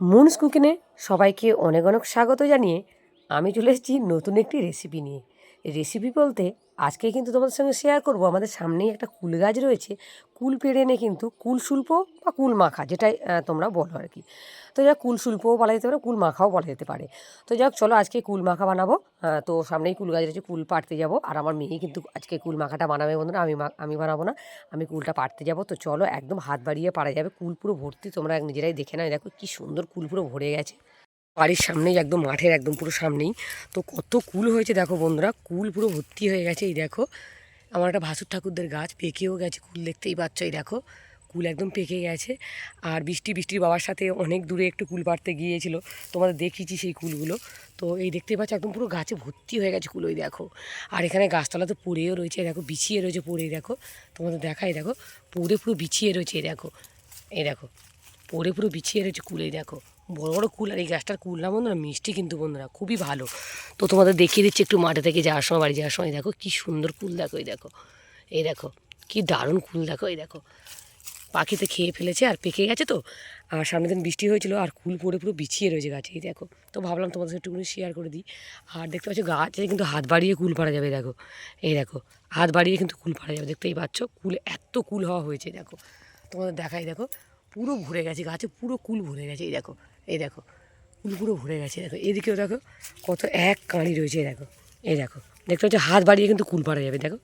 Moons কুকিনে সবাইকে অনেক অনেক স্বাগত জানিয়ে আমি চলে এসেছি নতুন একটি রেসিপি নিয়ে। রেসিপি বলতে আজকে কিন্তু তোমাদের সঙ্গে শেয়ার করব। আমাদের সামনেই একটা কুল গাছ রয়েছে। কুল পেড়ে এনে কিন্তু কুল শিল্প বা কুল মাখা যেটাই তোমরা বলো আর কি। তো যাক, কুল শিল্পও বলা যেতে পারে, কুল মাখাও বলা যেতে পারে। তো যাক, চলো আজকে কুল মাখা বানাবো। তো সামনেই কুল গাছ রয়েছে, কুল পাড়তে যাব। আর আমার মেয়ে কিন্তু আজকে কুল মাখাটা বানাবে বন্ধুরা, আমি আমি বানাবো না, আমি কুলটা পাড়তে যাব। তো চলো একদম হাত বাড়িয়ে পারা যাবে, কুল পুরো ভর্তি, তোমরা নিজেরাই দেখে নাও। দেখো কি সুন্দর কুল পুরো ভরে গেছে। বাড়ির সামনেই, একদম মাঠের, একদম পুরো সামনেই। তো কত কুল হয়েছে দেখো বন্ধুরা, কুল পুরো ভর্তি হয়ে গেছে, এই দেখো। আমার একটা ভাসুর ঠাকুরদের গাছ পেকেও গেছে, কুল দেখতেই পাচ্ছ, এই দেখো। কুল একদম পেকে গেছে। আর বৃষ্টি, বৃষ্টির বাবার সাথে অনেক দূরে একটু কুল পাড়তে গিয়েছিল। তোমাদের দেখিয়েছি সেই কুলগুলো। তো এই দেখতেই পাচ্ছ, একদম পুরো গাছে ভর্তি হয়ে গেছে কুল, ওই দেখো। আর এখানে গাছতলা তো পড়েও রয়েছে দেখো, বিছিয়ে রয়েছে পড়েই দেখো। তোমাদের দেখাই দেখো, পড়ে পুরো বিছিয়ে রয়েছে, এই দেখো। এই দেখো পরে পুরো বিছিয়ে রয়েছে কুলেই দেখো। বড় বড় কুল, আর এই গাছটার কুল না বন্ধুরা, মিষ্টি কিন্তু বন্ধুরা, খুবই ভালো। তো তোমাদের দেখিয়ে দিচ্ছি একটু মাঠে থেকে যাওয়ার সময়, বাড়ি যাওয়ার সময়। দেখো, কি সুন্দর কুল দেখো, এই দেখো। এই দেখো, কি দারুণ কুল দেখো, এই দেখো। পাখিতে খেয়ে ফেলেছে আর পেকে গেছে তো। আর সামনের দিন বৃষ্টি হয়েছিল আর কুল পড়ে পুরো বিছিয়ে রয়েছে গাছে, এই দেখো। তো ভাবলাম তোমাদের সাথে একটুখানি শেয়ার করে দিই। আর দেখতে পাচ্ছ, গাছে কিন্তু হাত বাড়িয়ে কুল পাড়া যাবে দেখো। এই দেখো, হাত বাড়িয়ে কিন্তু কুল পাড়া যাবে, দেখতেই পাচ্ছ। কুল, এত কুল হওয়া হয়েছে দেখো। তোমাদের দেখাই, দেখো, পুরো ভরে গেছে, গাছে পুরো কুল ভরে গেছে, এই দেখো। এই দেখো কুল পুরো ভরে গেছে, দেখো। এদিকেও দেখো, কত এক কাঁড়ি রয়েছে দেখো, এই দেখো। দেখতে পাচ্ছ, হাত বাড়িয়ে কিন্তু কুল পাড়া যাবে, দেখো।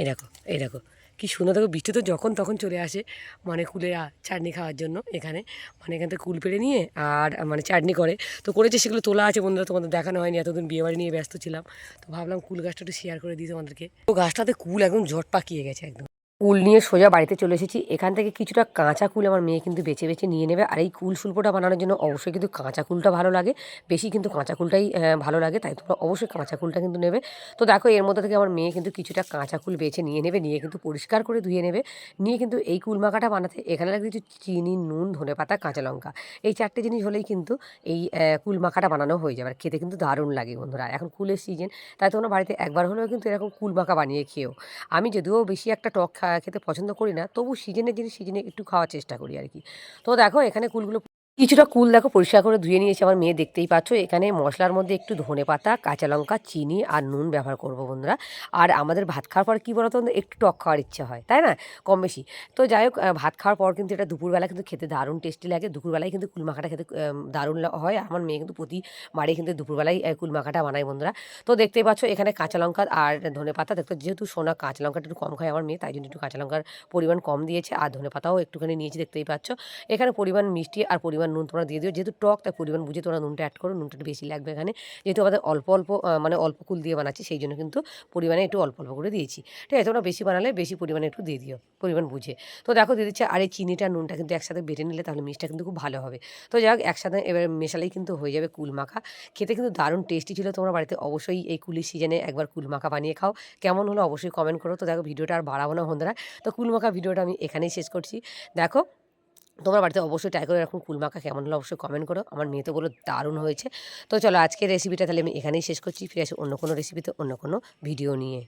এই দেখো এই দেখো। কি সুন্দর, দেখো, বৃষ্টি তো যখন তখন চলে আসে মানে কুলে চাটনি খাওয়ার জন্য এখানে। মানে এখান থেকে কুল পেড়ে নিয়ে আর মানে চাটনি করে। তো করেছে, সেগুলো তোলা আছে বন্ধুরা, তোমাদের দেখানো হয়নি, এতদিন বিয়েবাড়ি নিয়ে ব্যস্ত ছিলাম। তো ভাবলাম কুল গাছটা একটু শেয়ার করে দিই তোমাদেরকে। তো গাছটাতে কুল একদম জট পাকিয়ে গেছে, একদম। কুল নিয়ে সোজা বাড়িতে চলে এসেছি। এখান থেকে কিছুটা কাঁচা কুল আমার মেয়ে কিন্তু বেছে বেছে নিয়ে নেবে। আর এই কুল শিল্পটা বানানোর জন্য অবশ্যই কিন্তু কাঁচা কুলটা ভালো লাগে। বেশি কিন্তু কাঁচা কুলটাই ভালো লাগে, তাই তোমরা অবশ্যই কাঁচা কুলটা কিন্তু নেবে। তো দেখো, এর মধ্যে থেকে আমার মেয়ে কিন্তু কিছুটা কাঁচা কুল বেছে নিয়ে নেবে, নিয়ে কিন্তু পরিষ্কার করে ধুয়ে নেবে। নিয়ে কিন্তু এই কুল মাখাটা বানাতে এখানে লাগবে কিছু চিনি, নুন, ধনে পাতা, কাঁচা লঙ্কা। এই চারটে জিনিস হলেই কিন্তু এই কুল মাখাটা বানানো হয়ে যাবে। আর খেতে কিন্তু দারুণ লাগে বন্ধুরা। এখন কুলের সিজন তাই তোমরা বাড়িতে একবার হলেও কিন্তু এরকম কুল মাখা বানিয়ে খেয়েও। আমি যদিও বেশি একটা টক খা- খেতে পছন্দ করি না, তবু সিজনের জিনিস, সিজনে একটু খাওয়ার চেষ্টা করি আর কি তো দেখো, এখানে কুলগুলো কিছুটা কুল দেখো পরিষ্কার করে ধুয়ে নিয়েছি আমার মেয়ে দেখতেই পাচ্ছ। এখানে মশলার মধ্যে একটু ধনে পাতা কাঁচা লঙ্কা চিনি আর নুন ব্যবহার করব বন্ধুরা। আর আমাদের ভাত খাওয়ার পর কী বলতো একটু টক খাওয়ার ইচ্ছা হয় তাই না? কম বেশি। তো যাই হোক ভাত খাওয়ার পর কিন্তু এটা দুপুরবেলা কিন্তু খেতে দারুণ টেস্টি লাগে। দুপুরবেলায় কিন্তু কুল মাখাটা খেতে দারুণ হয়। আমার মেয়ে কিন্তু প্রতিবারই কিন্তু দুপুরবেলায় আহ, কুল মাখাটা বানায় বন্ধুরা। তো দেখতেই পাচ্ছ এখানে কাঁচা লঙ্কা আর ধনে পাতা। দেখতে যেহেতু সোনা কাঁচা লঙ্কাটা একটু কম খায় আমার মেয়ে তাই জন্য একটু কাঁচা লঙ্কার পরিমাণ কম দিয়েছে। আর ধনে পাতাও একটুখানি নিয়েছি দেখতেই পাচ্ছ। এখানে পরিমাণ মিষ্টি আর পরিমাণ নুন তোমরা দিয়ে দিও। যেহেতু টক তাই পরিমাণ বুঝে তোমরা নুনটা অ্যাড করো, নুনটা বেশি লাগবে এখানে। যেহেতু আমাদের অল্প অল্প মানে অল্প কুল দিয়ে বানাচ্ছি, সেই জন্য কিন্তু পরিমাণে একটু অল্প অল্প করে দিয়েছি। ঠিক আছে, তোমরা বেশি বানালে বেশি পরিমাণে একটু দিয়ে দিও, পরিমাণ বুঝে। তো দেখো দিয়ে দিচ্ছে, আর এই চিনিটা, নুনটা কিন্তু একসাথে বেটে নিলে তাহলে মিষ্টিটা কিন্তু খুব ভালো হবে। তো যাই হোক একসাথে এবার মেশালেই কিন্তু হয়ে যাবে কুল মাখা। খেতে কিন্তু দারুণ টেস্টি ছিল, তোমরা বাড়িতে অবশ্যই এই কুলির সিজনে একবার কুল মাখা বানিয়ে খাও। কেমন হলো অবশ্যই কমেন্ট করো। তো দেখো, ভিডিওটা আর বাড়াবো না বন্ধুরা। তো কুল মাখা ভিডিওটা আমি এখানেই শেষ করছি। দেখো তোমরা বাড়িতে অবশ্যই ট্রাই করে এরকম কুল মাখা কেমন হলো অবশ্যই কমেন্ট করো। আমার মেয়ে তো বলো দারুণ হয়েছে। তো চলো আজকের রেসিপিটা তাহলে আমি এখানেই শেষ করছি। ফিরে আসি অন্য কোনো রেসিপিতে অন্য কোনো ভিডিও নিয়ে।